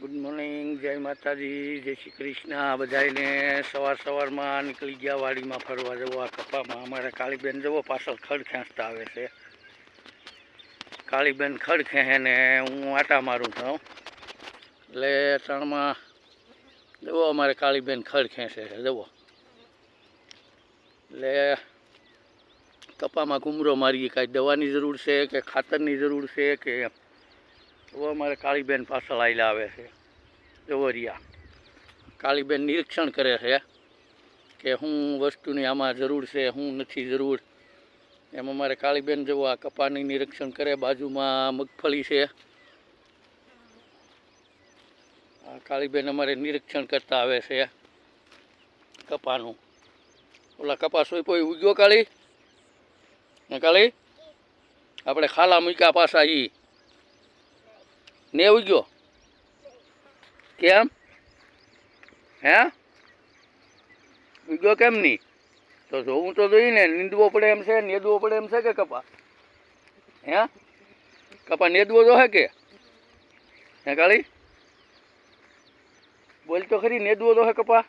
Good morning જય માતાજી, જય શ્રી કૃષ્ણ. બધાને સવાર સવારમાં નીકળી ગયા વાડીમાં ફરવા જવો. આ કપામાં અમારે કાળીબેન જવો પાછળ ખડ ખેંચતા આવે છે. કાળીબેન ખડ ખેંચે ને હું આટા મારું છું. એટલે ત્રણમાં જવો અમારે કાળીબેન ખડ ખેંચે છે જવો એટલે કપામાં કુમરો મારીએ, કાંઈ દવાની જરૂર છે કે ખાતરની જરૂર છે કે તો અમારે કાળીબેન પાછળ આવેલા આવે છે. જવરિયા કાળીબેન નિરીક્ષણ કરે છે કે હું વસ્તુની આમાં જરૂર છે, હું નથી જરૂર. એમ અમારે કાળીબેન જવું આ કપાની નિરીક્ષણ કરે, બાજુમાં મગફળી છે. આ કાળીબેન અમારે નિરીક્ષણ કરતા આવે છે કપાનું. ઓલા કપાસ હોય કોઈ ઉગ્યો કાળી? કાળી? આપણે ખાલા મૂક્યા પાછા ઈ. ને ઉગ્યો કેમ? હે? ઉગ્યો કેમ નહીં? તો જોવું તો જોઈએ ને, નીંદવો પડે એમ છે, નેદવો પડે એમ છે કે કપા? હે? કપા નેદવો જો હે કે? હે કાળી? બોલ તો ખરી, નેદવો તો હે કપા?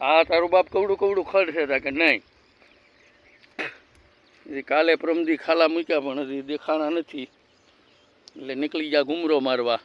હા, તારું બાપ કવડું કવડું ખડ છે તા કે નહીં? કાલે પ્રમદી ખાલા મૂક્યા પણ હજી દેખાણા નથી. એટલે નીકળી ગયા ઘૂમરો મારવા.